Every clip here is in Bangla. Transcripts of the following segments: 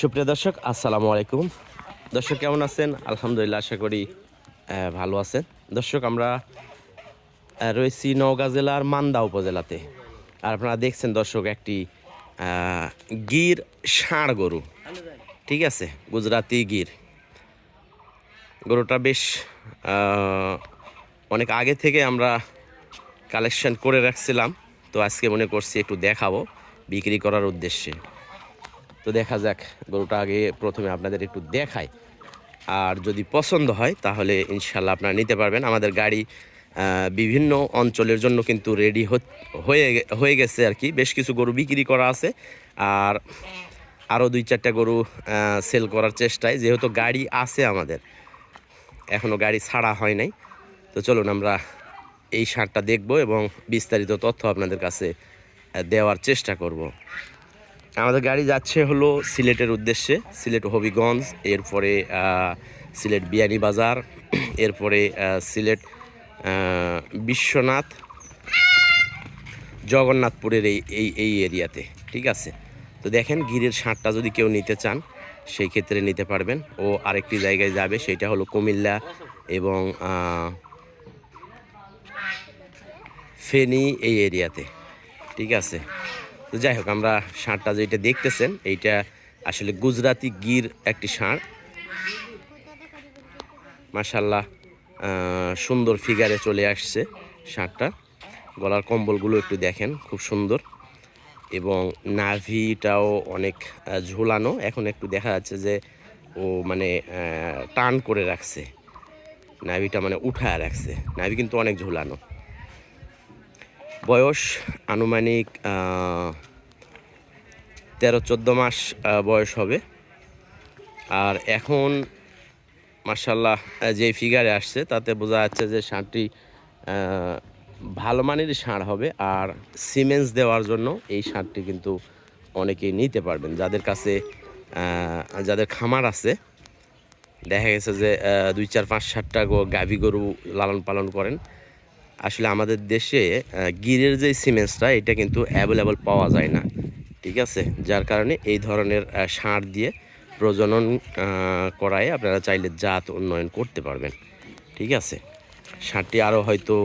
সুপ্রিয় দর্শক, আসসালামু আলাইকুম। দর্শক, কেমন আছেন? আলহামদুলিল্লাহ, আশা করি ভালো আছেন। দর্শক, আমরা রয়েছি নওগাঁ জেলার মান্দা উপজেলাতে। আর আপনারা দেখছেন, দর্শক, একটি গির ষাঁড় গরু। ঠিক আছে? গুজরাতি গির। গরুটা বেশ অনেক আগে থেকে আমরা কালেকশন করে রাখছিলাম। তো আজকে মনে করছি একটু দেখাবো বিক্রি করার উদ্দেশ্যে। তো দেখা যাক, গরুটা আগে প্রথমে আপনাদের একটু দেখাই। আর যদি পছন্দ হয়, তাহলে ইনশাল্লাহ আপনারা নিতে পারবেন। আমাদের গাড়ি বিভিন্ন অঞ্চলের জন্য কিন্তু রেডি হয়ে হয়ে গেছে আর কি। বেশ কিছু গরু বিক্রি করা আছে। আর আরও দুই চারটা গরু সেল করার চেষ্টায়। যেহেতু গাড়ি আছে আমাদের এখনও গাড়ি ছাড়া হয় নাই। তো চলুন আমরা এই সারটা দেখব এবং বিস্তারিত তথ্য আপনাদের কাছে দেওয়ার চেষ্টা করব। আমাদের গাড়ি যাচ্ছে হলো সিলেটের উদ্দেশ্যে, সিলেট হবিগঞ্জ, এরপরে সিলেট বিয়ানী বাজার, এরপরে সিলেট বিশ্বনাথ, জগন্নাথপুরের এই এই এই এরিয়াতে, ঠিক আছে? তো দেখেন গিরের ষাঁড়টা যদি কেউ নিতে চান, সেই ক্ষেত্রে নিতে পারবেন। ও আরেকটি জায়গায় যাবে, সেটা হলো কুমিল্লা এবং ফেনী এই এরিয়াতে, ঠিক আছে? তো যাই হোক, আমরা ষাঁড়টা যেটা দেখতেছেন, এইটা আসলে গুজরাতি গির একটি ষাঁড় মাসাল্লাহ সুন্দর ফিগারে চলে আসছে ষাঁড়টা গলার কম্বলগুলো একটু দেখেন, খুব সুন্দর। এবং নাভিটাও অনেক ঝুলানো। এখন একটু দেখা যাচ্ছে যে ও মানে টান করে রাখছে। নাভিটা মানে উঠায় রাখছে। নাভি কিন্তু অনেক ঝুলানো। বয়স আনুমানিক তেরো, চোদ্দ মাস বয়স হবে। আর এখন মার্শাল্লাহ যে ফিগারে আসছে, তাতে বোঝা যাচ্ছে যে ষাঁড়টি ভালো মানের ষাঁড় হবে। আর সিমেন্স দেওয়ার জন্য এই ষাঁড়টি কিন্তু অনেকেই নিতে পারবেন। যাদের কাছে যাদের খামার আছে, দেখা গেছে যে দুই, চার, পাঁচ গো- গাভী গরু লালন পালন করেন আসলে আমাদের দেশে গিরের যে সিমেন্টসটা এটা কিন্তু অ্যাভেলেবল পাওয়া যায় না। ঠিক আছে? যার কারণে এই ধরনের সার দিয়ে প্রজনন করায় আপনারা চাইলে জাত উন্নয়ন করতে পারবেন। ঠিক আছে? সারটি আরও হয়তো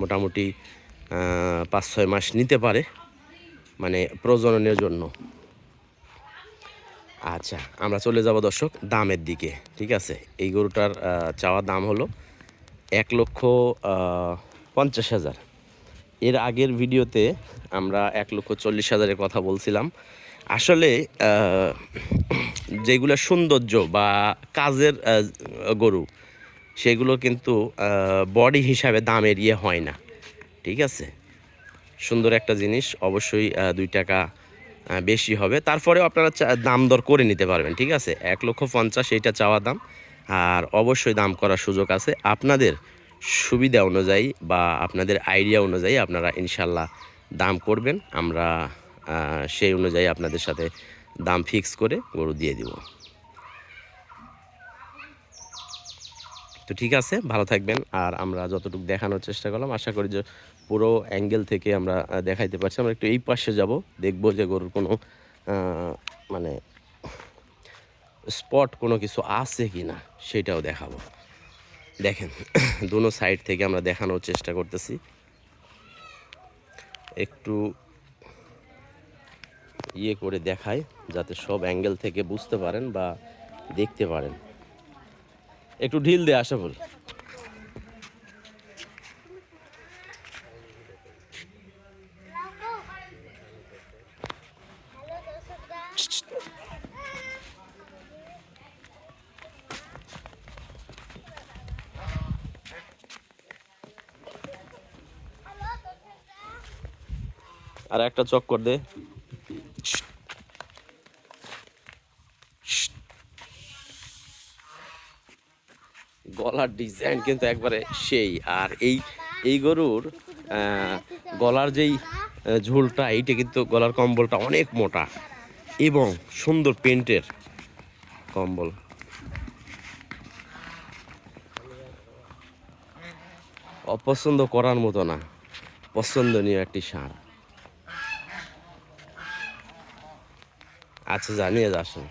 মোটামুটি পাঁচ ছয় মাস নিতে পারে মানে প্রজননের জন্য। আচ্ছা আমরা চলে যাব দর্শক, দামের দিকে। ঠিক আছে? এই গরুটার চাওয়া দাম হলো এক লক্ষ পঞ্চাশ হাজার। এর আগের ভিডিওতে আমরা এক লক্ষ চল্লিশ হাজারের কথা বলছিলাম। আসলে যেগুলো সৌন্দর্য বা কাজের গরু, সেগুলো কিন্তু বডি হিসাবে দামের ইয়ে হয় না। ঠিক আছে? সুন্দর একটা জিনিস, অবশ্যই দুই টাকা বেশি হবে। তারপরেও আপনারা দাম দর করে নিতে পারবেন। ঠিক আছে? এক লক্ষ পঞ্চাশ, এইটা চাওয়া দাম। আর অবশ্যই দাম করার সুযোগ আছে। আপনাদের সুবিধা অনুযায়ী বা আপনাদের আইডিয়া অনুযায়ী আপনারা ইনশাল্লাহ দাম করবেন। আমরা সেই অনুযায়ী আপনাদের সাথে দাম ফিক্স করে গরু দিয়ে দিব। তো ঠিক আছে, ভালো থাকবেন। আর আমরা যতটুকু দেখানোর চেষ্টা করলাম, আশা করি যে পুরো অ্যাঙ্গেল থেকে আমরা দেখাইতে পারছি। আমরা একটু এই পাশে যাব, দেখব যে গরুর কোনো মানে স্পট কোনো কিছু আছে কি না সেটাও দেখাবো। দেখেন, দুনো সাইড থেকে আমরা দেখানোর চেষ্টা করতেছি। একটু ইয়ে করে দেখাই, যাতে সব অ্যাঙ্গেল থেকে বুঝতে পারেন বা দেখতে পারেন। একটু ঢিল দে আশাফুল আর একটা চক্কর দে। গলার ডিজাইন কিন্তু একবারে সেই। আর এই এই গরুর গলার যেই ঝোলটা, এইটা কিন্তু গলার কম্বলটা অনেক মোটা এবং সুন্দর পেন্টের কম্বল। অপছন্দ করার মতো না, পছন্দনীয় একটি সার। আচ্ছা যা নিয়ে যা আসুন